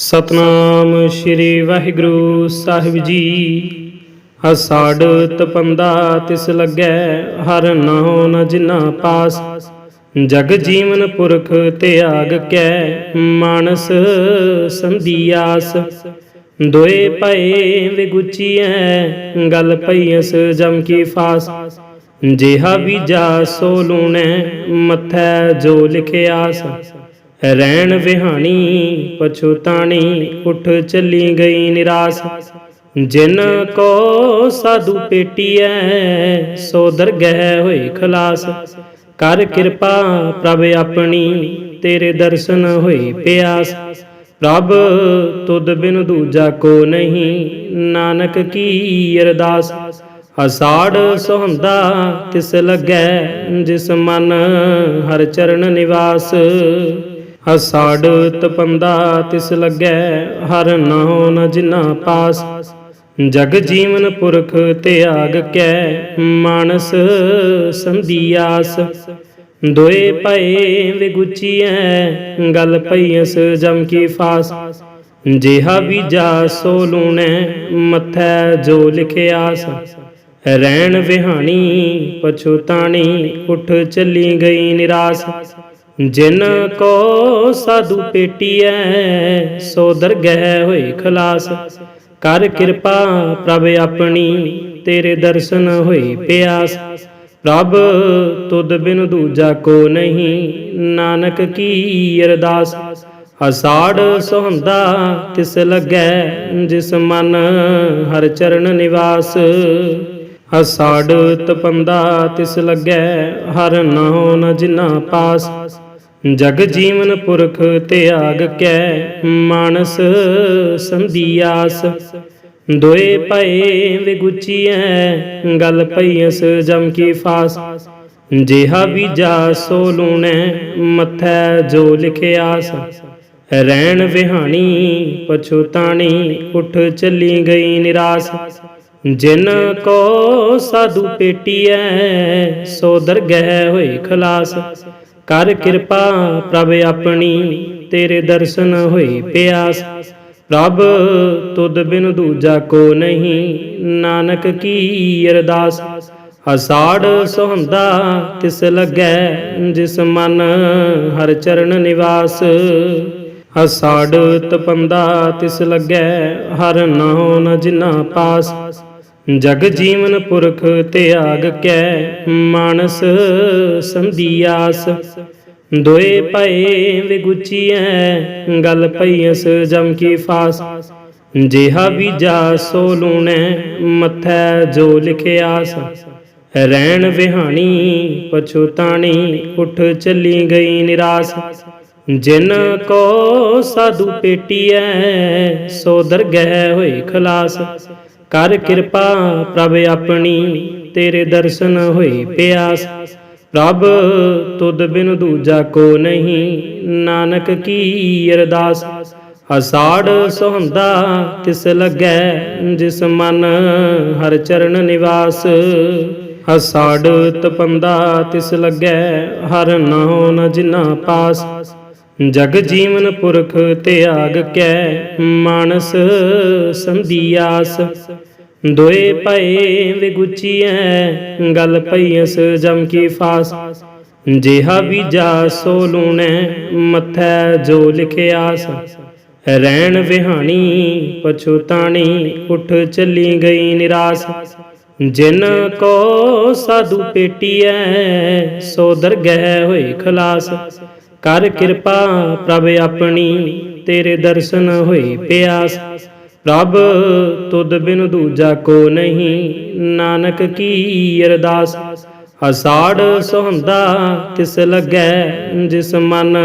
ਸਤਨਾਮ ਸ੍ਰੀ ਵਾਹਿਗੁਰੂ ਸਾਹਿਬ ਜੀ। ਅਸਾੜ ਤਪੰਦਾ ਤਿਸ ਲੱਗੈ, ਹਰ ਨਾਉ ਨ ਜਿਨਾ ਪਾਸ। ਜਗ ਜੀਵਨ ਪੁਰਖ ਤਿਆਗ ਕੈ, ਮਾਨਸ ਸੰਧੀਆਸ ਦੋਏ ਭਏ ਵਿਗੁਚੀਐ, ਗਲ ਪਈਐਸ ਜਮ ਕੀ ਫਾਸ। ਜਿਹਾ ਬੀਜਾ ਸੋ ਲੂਣੈ, ਮਥੈ ਜੋ ਲਿਖਿਆਸ। ਰਹਿਣ ਵਿਹਾਣੀ ਪਛੋਤਾਣੀ ਉਠ ਚੱਲੀ ਗਈ ਨਿਰਾਸ। ਜਿਨ ਕੋ ਸਾਧੂ ਪੇਟੀਐ, ਸੋ ਦਰਗਹਿ ਹੋਈ ਖਲਾਸ। ਕਰ ਕਿਰਪਾ ਪ੍ਰਭ ਆਪਣੀ, ਤੇਰੇ ਦਰਸ਼ਨ ਹੋਈ ਪਿਆਸ। ਪ੍ਰਭ, ਤੁਧ ਬਿਨ ਦੂਜਾ ਕੋ ਨਹੀਂ, ਨਾਨਕ ਕੀ ਅਰਦਾਸ। ਅਸਾੜ ਸੁਹੰਦਾ ਤਿਸ ਲੱਗੈ, ਜਿਸ ਮਨ ਹਰ ਚਰਨ ਨਿਵਾਸ। ਅਸਾੜ ਤਪੰਦਾ ਤਿਸ ਲੱਗੈ, ਹਰ ਨਾਉ ਨ ਜਿਨਾ ਪਾਸ। ਜਗ ਜੀਵਨ ਪੁਰਖ ਤਿਆਗ ਕੈ, ਮਾਨਸ ਸੰਧੀਆਸ ਦੋਏ ਭਏ ਵਿਗੁਚੀਐ ਗਲ ਪਈਐਸ ਜਮ ਕੀ ਫਾਸ। ਜਿਹਾ ਬੀਜਾ ਸੋ ਲੂਣੈ, ਮਥੈ ਜੋ ਲਿਖਿਆਸ ਰਹਿਣ ਵਿਹਾਣੀ ਪਛੁਤਾਣੀ ਉਠ ਚੱਲੀ ਗਈ ਨਿਰਾਸ। ਜਿਨ ਕੋ ਸਾਧੂ ਪੇਟੀਐ, ਸੋ ਦਰਗਹਿ ਹੋਏ ਖਲਾਸ। ਕਰ ਕਿਰਪਾ ਪ੍ਰਭ ਆਪਣੀ, ਤੇਰੇ ਦਰਸ਼ਨ ਹੋਏ ਪਿਆਸ। ਪ੍ਰਭ, ਤੁਧ ਬਿਨ ਦੂਜਾ ਕੋ ਨਹੀਂ, ਨਾਨਕ ਕੀ ਅਰਦਾਸ। ਅਸਾੜ ਸੁਹੰਦਾ ਤਿਸ ਲੱਗੈ, ਜਿਸ ਮਨ ਹਰ ਚਰਨ ਨਿਵਾਸ। ਅਸਾੜ ਤਪੰਦਾ ਤਿਸ ਲੱਗੈ, ਹਰ ਨਾਉ ਨ ਜਿਨਾ ਪਾਸ। ਜਗ ਜੀਵਨ ਪੁਰਖ ਤਿਆਗ ਕੈ, ਮਾਨਸ ਸੰਧੀਆਸ ਦੋਏ ਭਏ ਵਿਗੁਚੀਐ, ਗਲ ਪਈਐਸ ਜਮ ਕੀ ਫਾਸ। ਜਿਹਾ ਬੀਜਾ ਸੋ ਲੂਣੈ, ਮਥੈ ਜੋ ਲਿਖਿਆਸ। ਰਹਿਣ ਵਿਹਾਣੀ ਪਛੋਤਾਣੀ ਉਠ ਚੱਲੀ ਗਈ ਨਿਰਾਸ। ਜਿਨ ਕੋ ਸਾਧੂ ਪੇਟੀਐ, ਸੋ ਦਰਗਹਿ ਹੋਏ ਖਲਾਸ। ਕਰ ਕਿਰਪਾ ਪ੍ਰਭ ਆਪਣੀ, ਤੇਰੇ ਦਰਸ਼ਨ ਹੋਈ ਪਿਆਸ। ਪ੍ਰਭ, ਤੁਧ ਬਿਨ ਦੂਜਾ ਕੋ ਨਹੀਂ, ਨਾਨਕ ਕੀ ਅਰਦਾਸ। ਅਸਾੜ ਸੁਹੰਦਾ ਤਿਸ ਲੱਗੈ, ਜਿਸ ਮਨ ਹਰ ਚਰਨ ਨਿਵਾਸ। ਅਸਾੜ ਤਪੰਦਾ ਤਿਸ ਲੱਗੈ, ਹਰ ਨਾਉ ਨ ਜਿਨਾ ਪਾਸ। ਜਗ ਜੀਵਨ ਪੁਰਖ ਤਿਆਗ ਕੈ ਮਾਨਸ ਸੰਧੀਆਸ ਦੋਏ ਭਏ ਵਿਗੁਚੀਐ ਗਲ ਪਈਐਸ ਜਮ ਕੀ ਫਾਸ। ਜਿਹਾ ਬੀਜਾ ਸੋ ਲੂਣੈ ਮਥੈ ਜੋ ਲਿਖਿਆਸ ਰਹਿਣ ਵਿਹਾਣੀ ਪਛੁਤਾਣੀ ਉਠ ਚੱਲੀ ਗਈ ਨਿਰਾਸ। ਜਿਨ ਕੋ ਸਾਧੂ ਪੇਟੀਐ ਸੋ ਦਰਗਹਿ ਹੋਈ ਖਲਾਸ। ਕਰ ਕਿਰਪਾ ਪ੍ਰਭ ਆਪਣੀ, ਤੇਰੇ ਦਰਸ਼ਨ ਹੋਈ ਪਿਆਸ। ਪ੍ਰਭ, ਤੁਧ ਬਿਨ ਦੂਜਾ ਕੋ ਨਹੀਂ, ਨਾਨਕ ਕੀ ਅਰਦਾਸ। ਅਸਾੜ ਸੁਹੰਦਾ ਤਿਸ ਲੱਗੈ, ਜਿਸ ਮਨ ਹਰ ਚਰਨ ਨਿਵਾਸ। ਅਸਾੜ ਤਪੰਦਾ ਤਿਸ ਲੱਗੈ, ਹਰ ਨਾਉ ਨ ਜਿਨਾ ਪਾਸ। ਜਗ ਜੀਵਨ ਪੁਰਖ ਤਿਆਗ ਕੈ, ਮਾਨਸ ਸੰਧੀਆਸ। ਦੋਏ ਭਏ ਵਿਗੁਚੀਐ, ਗਲ ਪਈਐਸ ਜਮ ਕੀ ਫਾਸ। ਜਿਹਾ ਬੀਜਾ ਸੋ ਲੂਣੈ, ਮਥੈ ਜੋ ਲਿਖਿਆਸ। ਰਹਿਣ ਵਿਹਾਣੀ ਪਛੁਤਾਣੀ ਉਠ ਚੱਲੀ ਗਈ ਨਿਰਾਸ। ਜਿਨ ਕੋ ਸਾਧੂ ਪੇਟੀਐ, ਸੋ ਦਰਗਹਿ ਹੋਈ ਖਲਾਸ। ਕਰ ਕਿਰਪਾ ਪ੍ਰਭ ਆਪਣੀ, ਤੇਰੇ ਦਰਸ਼ਨ ਹੋਈ ਪਿਆਸ। ਪ੍ਰਭ, ਤੁਧ ਬਿਨ ਦੂਜਾ ਕੋ ਨਹੀਂ, ਨਾਨਕ ਕੀ ਅਰਦਾਸ। ਅਸਾੜ ਸੁਹੰਦਾ ਤਿਸ ਲੱਗੈ, ਜਿਸ ਮਨ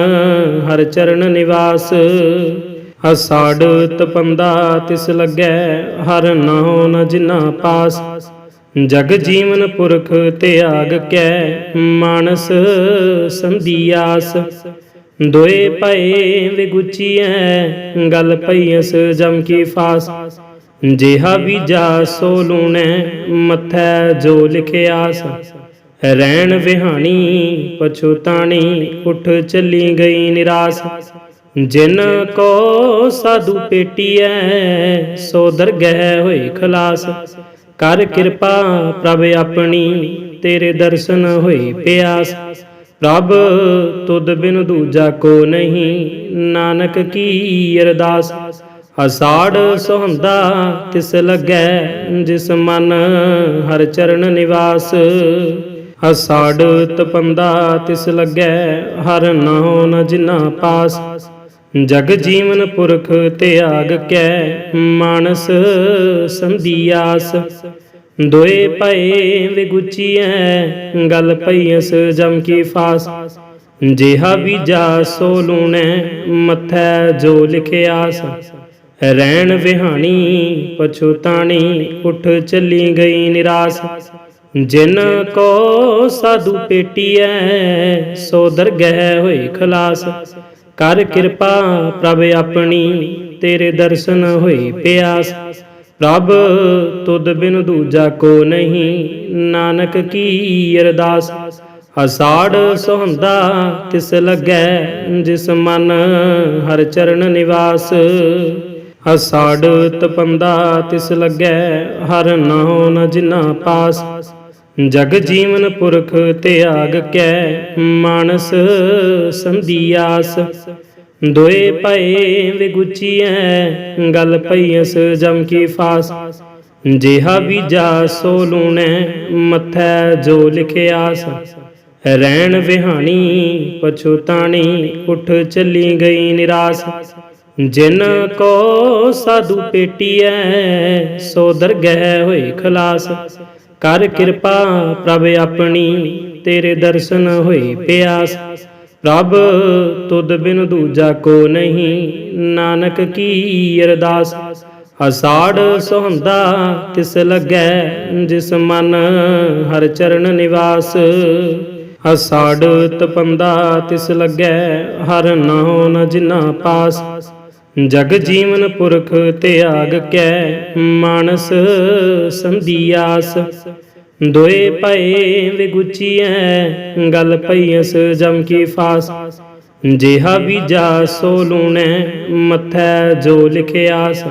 ਹਰ ਚਰਨ ਨਿਵਾਸ। ਅਸਾੜ ਤਪੰਦਾ ਤਿਸ ਲੱਗੈ, ਹਰ ਨਾਉ ਨ ਜਿਨਾ ਪਾਸ। ਜਗ ਜੀਵਨ ਪੁਰਖ ਤਿਆਗ ਕੈ, ਮਾਨਸ ਸੰਧੀਆਸ ਦੋਏ ਪਏ ਵਿਗੁਚੀਐ, ਗਲ ਪਈਸ ਜਮ ਕੀ ਫਾਸ। ਜਿਹਾ ਬੀਜਾ ਸੋ ਲੂਣੈ, ਮਥੈ ਜੋ ਲਿਖਿਆਸ। ਰਹਿਣ ਵਿਹਾਣੀ ਪਛੁਤਾਣੀ ਉਠ ਚੱਲੀ ਗਈ ਨਿਰਾਸ। ਜਿਨ ਕੋ ਸਾਧੂ ਪੇਟੀਐ, ਸੋ ਦਰਗਹਿ ਹੋਏ ਖਲਾਸ। ਕਰ ਕਿਰਪਾ ਪ੍ਰਭ ਆਪਣੀ, ਤੇਰੇ ਦਰਸ਼ਨ ਹੋਈ ਪਿਆਸ। ਪ੍ਰਭ, ਤੁਧ ਬਿਨ ਦੂਜਾ ਕੋ ਨਹੀਂ, ਨਾਨਕ ਕੀ ਅਰਦਾਸ। ਅਸਾੜ ਸੁਹੰਦਾ ਤਿਸ ਲੱਗੈ, ਜਿਸ ਮਨ ਹਰ ਚਰਨ ਨਿਵਾਸ। ਅਸਾੜ ਤਪੰਦਾ ਤਿਸ ਲੱਗੈ, ਹਰ ਨਾਉ ਨ ਜਿਨਾ ਪਾਸ। ਜਗ ਜੀਵਨ ਪੁਰਖ ਤਿਆਗ ਕੈ, ਮਾਨਸ ਸੰਧੀਆਸ। ਦੋਏ ਭਏ ਵਿਗੁਚੀਐ, ਗਲ ਪਈਸ ਜਮ ਕੀ ਫਾਸ। ਜਿਹਾ ਬੀਜਾ ਸੋ ਲੂਣੈ, ਮਥੈ ਜੋ ਲਿਖਿਆਸ। ਰਹਿਣ ਵਿਹਾਣੀ ਪਛੁਤਾਣੀ ਉਠ ਚੱਲੀ ਗਈ ਨਿਰਾਸ। ਜਿਨ ਕੋ ਸਾਧੂ ਪੇਟੀਐ, ਸੋ ਦਰਗਹਿ ਹੋਏ ਖਲਾਸ। ਕਰ ਕਿਰਪਾ ਪ੍ਰਭ ਆਪਣੀ, ਤੇਰੇ ਦਰਸ਼ਨ ਹੋਏ ਪਿਆਸ। ਪ੍ਰਭ, ਤੁਧ ਬਿਨ ਦੂਜਾ ਕੋ ਨਹੀਂ, ਨਾਨਕ ਕੀ ਅਰਦਾਸ। ਅਸਾੜ ਸੁਹੰਦਾ ਤਿਸ ਲੱਗੈ, ਜਿਸ ਮਨ ਹਰ ਚਰਨ ਨਿਵਾਸ। ਅਸਾੜ ਤਪੰਦਾ ਤਿਸ ਲੱਗੈ, ਹਰ ਨਾਉ ਨ ਜਿਨਾ ਪਾਸ। ਜਗ ਜੀਵਨ ਪੁਰਖ ਤਿਆਗ ਕੈ, ਮਾਨਸ ਸੰਧੀਆਸ ਦੋਏ ਭਏ ਵਿਗੁਚੀਐ, ਗਲ ਪਈਸ ਜਮ ਕੀ ਫਾਸ। ਜਿਹਾ ਬੀਜਾ ਸੋ ਲੂਣੈ, ਮਥੈ ਜੋ ਲਿਖਿਆਸ। ਰਹਿਣ ਵਿਹਾਣੀ ਪਛੁਤਾਣੀ ਉਠ ਚੱਲੀ ਗਈ ਨਿਰਾਸ। ਜਿਨ ਕੋ ਸਾਧੂ ਪੇਟੀਐ, ਸੋ ਦਰਗਹਿ ਹੋਏ ਖਲਾਸ। ਕਰ ਕਿਰਪਾ ਪ੍ਰਭ ਆਪਣੀ, ਤੇਰੇ ਦਰਸ਼ਨ ਹੋਈ ਪਿਆਸ। ਪ੍ਰਭ, ਤੁਧ ਬਿਨ ਦੂਜਾ ਕੋ ਨਹੀਂ, ਨਾਨਕ ਕੀ ਅਰਦਾਸ। ਅਸਾੜ ਸੁਹੰਦਾ ਤਿਸ ਲੱਗੈ, ਜਿਸ ਮਨ ਹਰ ਚਰਨ ਨਿਵਾਸ। ਅਸਾੜ ਤਪੰਦਾ ਤਿਸ ਲੱਗੈ, ਹਰ ਨਾਉ ਨ ਜਿਨਾ ਪਾਸ। ਜਗ ਜੀਵਨ ਪੁਰਖ ਤਿਆਗ ਕੈ, ਮਾਨਸ ਸੰਧੀਆਸ ਦੋਏ ਪਏ ਵਿਗੁਚੀਐ, ਗਲ ਪਈਸ ਜਮ ਕੀ ਫਾਸ। ਜਿਹਾ ਬੀਜਾ ਸੋ ਲੂਣੈ, ਮਥੈ ਜੋ ਲਿਖਿਆਸ।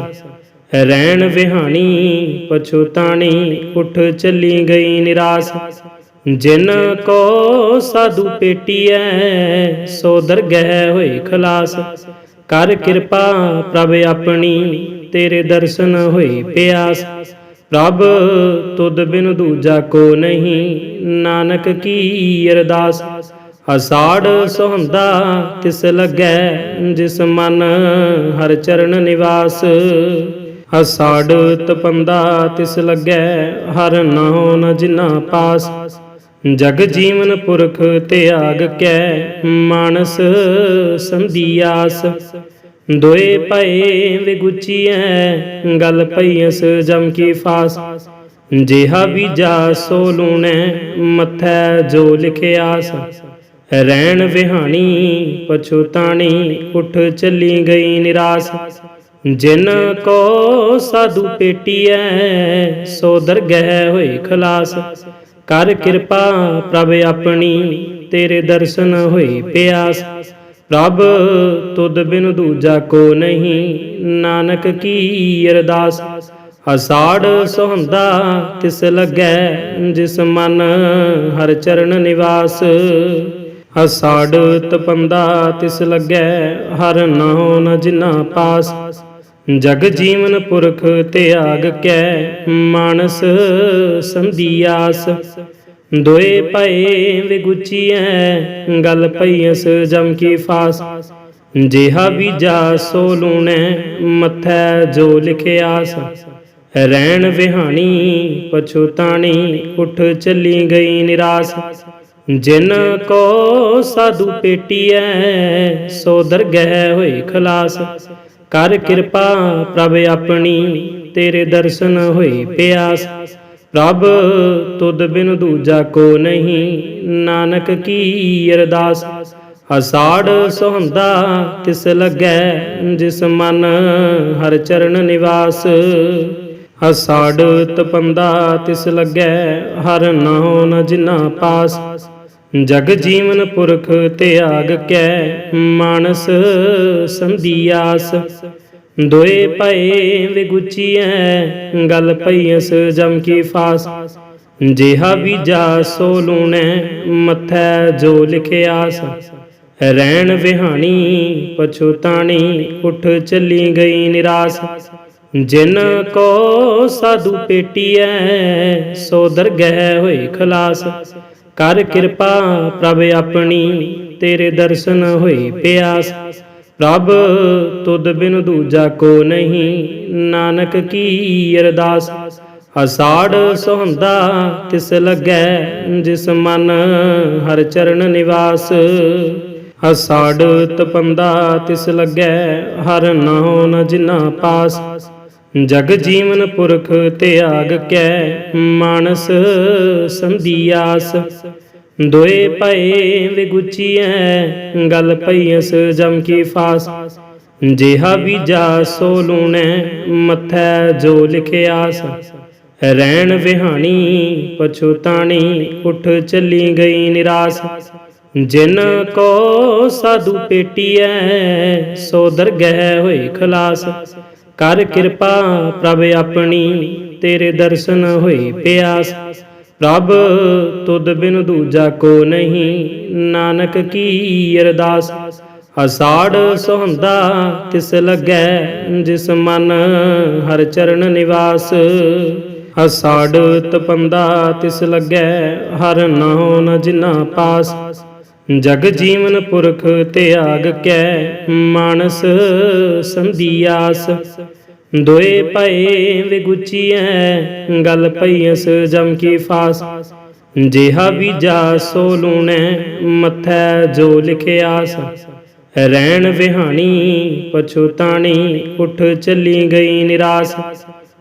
ਰਹਿਣ ਵਿਹਾਣੀ ਪਛੁਤਾਣੀ ਉਠ ਚੱਲੀ ਗਈ ਨਿਰਾਸ। ਜਿਨ ਕੋ ਸਾਧੂ ਪੇਟੀਐ, ਸੋ ਦਰਗਹਿ ਹੋਏ ਖਲਾਸ। ਕਰ ਕਿਰਪਾ ਪ੍ਰਭ ਆਪਣੀ, ਤੇਰੇ ਦਰਸ਼ਨ ਹੋਏ ਪਿਆਸ। ਪ੍ਰਭ, ਤੁਧ ਬਿਨ ਦੂਜਾ ਕੋ ਨਹੀਂ, ਨਾਨਕ ਕੀ ਅਰਦਾਸ। ਅਸਾੜ ਸੁਹੰਦਾ ਤਿਸ ਲੱਗੈ, ਜਿਸ ਮਨ ਹਰ ਚਰਨ ਨਿਵਾਸ। ਅਸਾੜ ਤਪੰਦਾ ਤਿਸ ਲੱਗੈ, ਹਰ ਨਾਉ ਨ ਜਿਨਾ ਪਾਸ। ਜਗ ਜੀਵਨ ਪੁਰਖ ਤਿਆਗ ਕੈ, ਮਾਨਸ ਸੰਧੀਆਸ ਦੋਏ ਪਏ ਵਿਗੁਚੀਐ, ਗਲ ਪਈਸ ਜਮ ਕੀ ਫਾਸ। ਜਿਹਾ ਬੀਜਾ ਸੋ ਲੂਣੈ, ਮਥੈ ਜੋ ਲਿਖਿਆਸ। ਰਹਿਣ ਵਿਹਾਣੀ ਪਛੁਤਾਣੀ ਉਠ ਚੱਲੀ ਗਈ ਨਿਰਾਸ। ਜਿਨ ਕੋ ਸਾਧੂ ਪੇਟੀਐ, ਸੋ ਦਰਗਹਿ ਹੋਏ ਖਲਾਸ। ਕਰ ਕਿਰਪਾ ਪ੍ਰਭ ਆਪਣੀ, ਤੇਰੇ ਦਰਸ਼ਨ ਹੋਈ ਪਿਆਸ। ਪ੍ਰਭ, ਤੁਧ ਬਿਨ ਦੂਜਾ ਕੋ ਨਹੀਂ, ਨਾਨਕ ਕੀ ਅਰਦਾਸ। ਅਸਾੜ ਸੁਹੰਦਾ ਤਿਸ ਲੱਗੈ, ਜਿਸ ਮਨ ਹਰ ਚਰਨ ਨਿਵਾਸ। ਅਸਾੜ ਤਪੰਦਾ ਤਿਸ ਲੱਗੈ, ਹਰ ਨਾਉ ਨ ਜਿਨਾ ਪਾਸ। ਜਗ ਜੀਵਨ ਪੁਰਖ ਤਿਆਗ ਕੈ, ਮਾਨਸ ਸੰਧੀਆਸ ਦੋਏ ਭਏ ਵਿਗੁਚੀਐ, ਗਲ ਪਈਸ ਜਮ ਕੀ ਫਾਸ। ਜਿਹਾ ਬੀਜਾ ਸੋ ਲੂਣੈ, ਮਥੈ ਜੋ ਲਿਖਿਆਸ ਰਹਿਣ ਵਿਹਾਣੀ ਪਛੋਤਾਣੀ ਉਠ ਚੱਲੀ ਗਈ ਨਿਰਾਸ। ਜਿਨ ਕੋ ਸਾਧੂ ਪੇਟੀਐ, ਸੋ ਦਰਗਹਿ ਹੋਏ ਖਲਾਸ। ਕਰ ਕਿਰਪਾ ਪ੍ਰਭ ਆਪਣੀ, ਤੇਰੇ ਦਰਸ਼ਨ ਹੋਈ ਪਿਆਸ। ਪ੍ਰਭ, ਤੁਧ ਬਿਨ ਦੂਜਾ ਕੋ ਨਹੀਂ, ਨਾਨਕ ਕੀ ਅਰਦਾਸ। ਅਸਾੜ ਸੁਹੰਦਾ ਤਿਸ ਲੱਗੈ, ਜਿਸ ਮਨ ਹਰ ਚਰਨ ਨਿਵਾਸ। ਅਸਾੜ ਤਪੰਦਾ ਤਿਸ ਲੱਗੈ, ਹਰ ਨਾਉ ਨ ਜਿਨਾ ਪਾਸ। ਜਗ ਜੀਵਨ ਪੁਰਖ ਤਿਆਗ ਕੈ, ਮਾਨਸ ਸੰਧੀਆਸ। ਦੋਏ ਭਏ ਵਿਗੁਚੀਐ, ਗਲ ਪਈਐਸ ਜਮ ਕੀ ਫਾਸ। ਜਿਹਾ ਬੀਜਾ ਸੋ ਲੂਣੈ, ਮਥੈ ਜੋ ਲਿਖਿਆਸ। ਰਹਿਣ ਵਿਹਾਣੀ ਪਛੁਤਾਣੀ ਉਠ ਚੱਲੀ ਗਈ ਨਿਰਾਸ। ਜਿਨ ਕੋ ਸਾਧੂ ਪੇਟੀਐ, ਸੋ ਦਰਗਹਿ ਹੋਏ ਖਲਾਸ। ਕਰ ਕਿਰਪਾ ਪ੍ਰਭ ਆਪਣੀ, ਤੇਰੇ ਦਰਸ਼ਨ ਹੋਏ ਪਿਆਸ। ਪ੍ਰਭ, ਤੁਧ ਬਿਨ ਦੂਜਾ ਕੋ ਨਹੀਂ, ਨਾਨਕ ਕੀ ਅਰਦਾਸ। ਅਸਾੜ ਸੋਹੰਦਾ ਤਿਸ ਲੱਗੈ, ਜਿਸ ਮਨ ਹਰ ਚਰਨ ਨਿਵਾਸ। ਅਸਾੜ ਤਪੰਦਾ ਤਿਸ ਲੱਗੈ, ਹਰ ਨਾਉ ਨ ਜਿਨਾ ਪਾਸ। ਜਗ ਜੀਵਨ ਪੁਰਖ ਤਿਆਗ ਕੈ, ਮਾਨਸ ਸੰਧੀਆਸ। ਦੋਏ ਪਏ ਵਿਗੁਚੀਐ, ਗਲ ਪਈਐਸ ਜਮ ਕੀ ਫਾਸ। ਜਿਹਾ ਬੀਜਾ ਸੋ ਲੂਣੈ, ਮਥੈ ਜੋ ਲਿਖਿਆਸ। ਰਹਿਣ ਵਿਹਾਣੀ ਪਛੁਤਾਣੀ ਉਠ ਚੱਲੀ ਗਈ ਨਿਰਾਸ। ਜਿਨ ਕੋ ਸਾਧੂ ਪੇਟੀਐ, ਸੋ ਦਰਗਹਿ ਹੋਏ ਖਲਾਸ। ਕਰ ਕਿਰਪਾ ਪ੍ਰਭ ਆਪਣੀ, ਤੇਰੇ ਦਰਸ਼ਨ ਹੋਏ ਪਿਆਸ। ਪ੍ਰਭ, ਤੁਧ ਬਿਨ ਦੂਜਾ ਕੋ ਨਹੀਂ, ਨਾਨਕ ਕੀ ਅਰਦਾਸ। ਅਸਾੜ ਸੋਹੰਦਾ ਤਿਸ ਲੱਗੈ, ਜਿਸ ਮਨ ਹਰ ਚਰਨ ਨਿਵਾਸ। ਅਸਾੜ ਤਪੰਦਾ ਤਿਸ ਲੱਗੈ, ਹਰ ਨਾਉ ਨ ਜਿਨਾ ਪਾਸ। ਜਗ ਜੀਵਨ ਪੁਰਖ ਤਿਆਗ ਕੈ, ਮਾਨਸ ਸੰਧੀਆਸ ਦੋਏ ਪਏ ਵਿਗੁਚੀਐ ਗਲ ਪਈਐਸ ਜਮ ਕੀ ਫਾਸ। ਜਿਹਾ ਬੀਜਾ ਸੋ ਲੂਣੈ, ਮਥੈ ਜੋ ਲਿਖਿਆਸ। ਰਹਿਣ ਵਿਹਾਣੀ ਪਛੁਤਾਣੀ ਉਠ ਚੱਲੀ ਗਈ ਨਿਰਾਸ।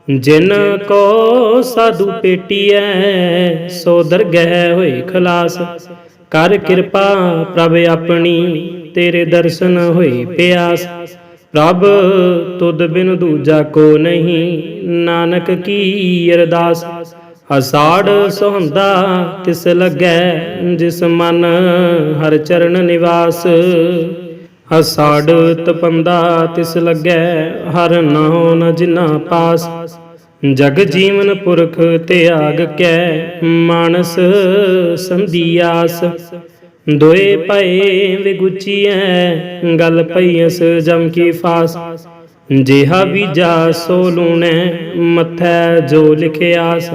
ਜਿਨ ਕੋ ਸਾਧੂ ਪੇਟੀਐ, ਸੋ ਦਰਗਹਿ ਹੋਏ ਖਲਾਸ। ਕਰ ਕਿਰਪਾ ਪ੍ਰਭ ਆਪਣੀ, ਤੇਰੇ ਦਰਸ਼ਨ ਹੋਏ ਪਿਆਸ। ਪ੍ਰਭ ਤੁਧ ਬਿਨ ਦੂਜਾ ਕੋ ਨਹੀਂ, ਨਾਨਕ ਕੀ ਅਰਦਾਸ? ਅਸਾੜ ਸੋਹੰਦਾ ਤਿਸ ਲੱਗੈ, ਜਿਸ ਮਨ ਹਰ ਚਰਨ ਨਿਵਾਸ। ਅਸਾੜ ਤਪੰਦਾ ਤਿਸ ਲੱਗੈ, ਹਰ ਨਾਉ ਨ ਜਿਨਾ ਪਾਸ। ਜਗ ਜੀਵਨ ਪੁਰਖ ਤਿਆਗ ਕੈ, ਮਾਨਸ ਸੰਧੀਆਸ ਦੋਏ ਪਏ ਵਿਗੁਚੀਐ ਗਲ ਪਈਐਸ ਜਮ ਕੀ ਫਾਸ। ਜਿਹਾ ਬੀਜਾ ਸੋ ਲੂਣੈ, ਮਥੈ ਜੋ ਲਿਖਿਆਸ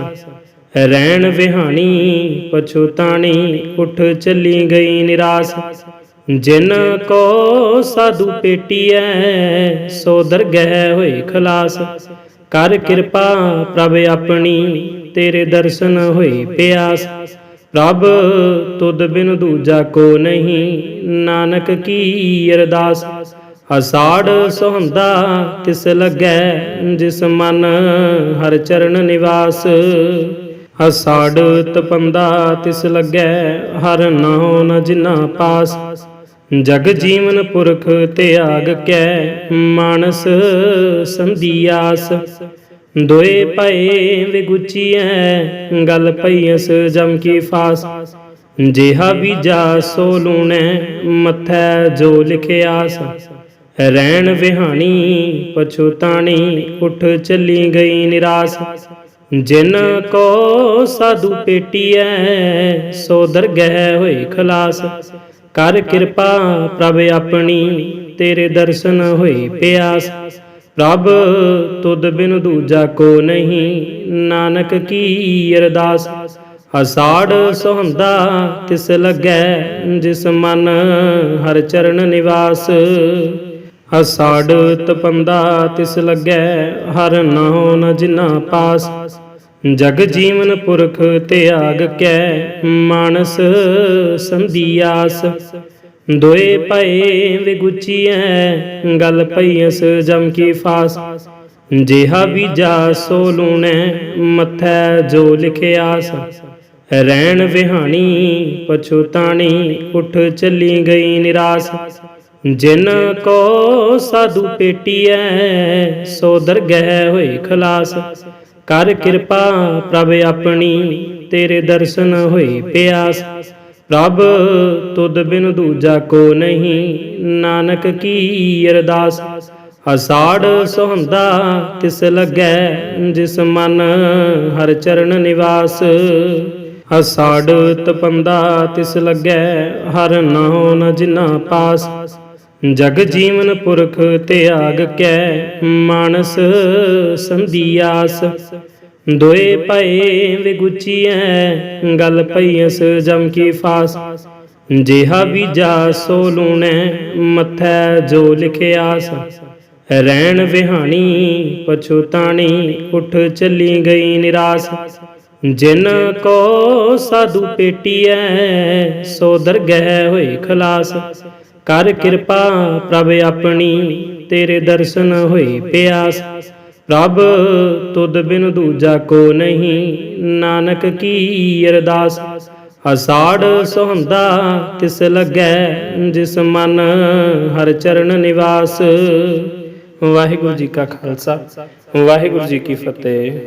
ਰਹਿਣ ਵਿਹਾਣੀ ਪਛੁਤਾਣੀ ਉਠ ਚੱਲੀ ਗਈ ਨਿਰਾਸ। ਜਿਨ ਕੋ ਸਾਧੂ ਪੇਟੀਐ, ਸੋ ਦਰਗਹਿ ਹੋਏ ਖਲਾਸ। ਕਰ ਕਿਰਪਾ ਪ੍ਰਭ ਆਪਣੀ, ਤੇਰੇ ਦਰਸ਼ਨ ਹੋਏ ਪਿਆਸ। ਪ੍ਰਭ, ਤੁਧ ਬਿਨ ਦੂਜਾ ਕੋ ਨਹੀਂ, ਨਾਨਕ ਕੀ ਅਰਦਾਸ? ਅਸਾੜ ਸੋਹੰਦਾ ਤਿਸ ਲੱਗੈ, ਜਿਸ ਮਨ ਹਰ ਚਰਨ ਨਿਵਾਸ। ਅਸਾੜ ਤਪੰਦਾ ਤਿਸ ਲੱਗੈ, ਹਰ ਨਾਉ ਨ ਜਿਨਾ ਪਾਸ। ਜਗ ਜੀਵਨ ਪੁਰਖ ਤਿਆਗ ਕੈ, ਮਾਨਸ ਸੰਧੀਆਸ ਦੋਏ ਪਏ ਵਿਗੁਚੀਐ ਗਲ ਪਈਐਸ ਜਮ ਕੀ ਫਾਸ। ਜਿਹਾ ਬੀਜਾ ਸੋ ਲੂਣੈ, ਮਥੈ ਜੋ ਲਿਖਿਆਸ। ਰਹਿਣ ਵਿਹਾਣੀ ਪਛੁਤਾਣੀ ਉਠ ਚੱਲੀ ਗਈ ਨਿਰਾਸ। ਜਿਨ ਕੋ ਸਾਧੂ ਪੇਟੀਐ, ਸੋ ਦਰਗਹਿ ਹੋਏ ਖਲਾਸ। ਕਰ ਕਿਰਪਾ ਪ੍ਰਭ ਆਪਣੀ, ਤੇਰੇ ਦਰਸ਼ਨ ਹੋਏ ਪਿਆਸ। ਪ੍ਰਭ ਤੁਧ ਬਿਨ ਦੂਜਾ ਕੋ ਨਹੀਂ, ਨਾਨਕ ਕੀ ਅਰਦਾਸ? ਹਸਾੜ ਸੋਹੰਦਾ ਤਿਸ ਲੱਗੈ, ਜਿਸ ਮਨ ਹਰ ਚਰਨ ਨਿਵਾਸ। ਹਸਾੜ ਤਪੰਦਾ ਤਿਸ ਲੱਗੈ, ਹਰ ਨਾਉ ਨ ਜਿਨਾ ਪਾਸ। ਜਗ ਜੀਵਨ ਪੁਰਖ ਤਿਆਗ ਕੈ, ਮਾਨਸ ਸੰਧੀਆਸ ਦੋਏ ਪਏ ਵਿਗੁਚੀਐ ਗਲ ਪਈਐਸ ਜਮ ਕੀ ਫਾਸ। ਜਿਹਾ ਬੀਜਾ ਸੋ ਲੂਣੈ, ਮਥੈ ਜੋ ਲਿਖਿਆਸ। ਰਹਿਣ ਵਿਹਾਣੀ ਪਛੁਤਾਣੀ ਉਠ ਚੱਲੀ ਗਈ ਨਿਰਾਸ। ਜਿਨ ਕੋ ਸਾਧੂ ਪੇਟੀਐ, ਸੋ ਦਰਗਹਿ ਹੋਏ ਖਲਾਸ। ਕਰ ਕਿਰਪਾ ਪ੍ਰਭ ਆਪਣੀ, ਤੇਰੇ ਦਰਸ਼ਨ ਹੋਏ ਪਿਆਸ। ਪ੍ਰਭ, ਤੁਧ ਬਿਨ ਦੂਜਾ ਕੋ ਨਹੀਂ। ਨਾਨਕ ਕੀ ਅਰਦਾਸ? ਅਸਾੜ ਸੁਹੰਦਾ ਤਿਸ ਲੱਗੈ, ਜਿਸ ਮਨ ਹਰ ਚਰਨ ਨਿਵਾਸ। ਅਸਾੜ ਤਪੰਦਾ ਤਿਸ ਲੱਗੈ, ਹਰ ਨਾਉ ਨ ਜਿਨਾ ਪਾਸ। ਜਗ ਜੀਵਨ ਪੁਰਖ ਤਿਆਗ ਕੈ, ਮਾਨਸ ਸੰਧਿਆਸ ਦੋਏ ਪਏ ਵਿਗੁਚੀਐ ਗੱਲ ਪਈਸ ਜਮ ਕੀ ਫਾਸ। ਜਿਹਾ ਬੀਜਾ ਸੋ ਲੂਣੈ, ਮਥੈ ਜੋ ਲਿਖਿਆਸ। ਰਹਿਣ ਵਿਹਾਣੀ ਪਛੁਤਾਣੀ ਉਠ ਚੱਲੀ ਗਈ ਨਿਰਾਸ। ਜਿਨ ਕੋ ਸਾਧੂ ਪੇਟੀਐ, ਸੋ ਦਰਗਹਿ ਹੋਏ ਖਲਾਸ। ਕਰ ਕਿਰਪਾ ਪ੍ਰਭ ਆਪਣੀ, ਤੇਰੇ ਦਰਸ਼ਨ ਹੋਏ ਪਿਆਸ। ਪ੍ਰਭ ਤੁਧ ਬਿਨ ਦੂਜਾ ਕੋ ਨਹੀਂ, ਨਾਨਕ ਕੀ ਅਰਦਾਸ? ਅਸਾੜ ਸੁਹੰਦਾ ਤਿਸ ਲੱਗੈ, ਜਿਸ ਮਨ ਹਰ ਚਰਨ ਨਿਵਾਸ। ਵਾਹਿਗੁਰੂ ਜੀ ਕਾ ਖਾਲਸਾ, ਵਾਹਿਗੁਰੂ ਜੀ ਕੀ ਫਤਿਹ।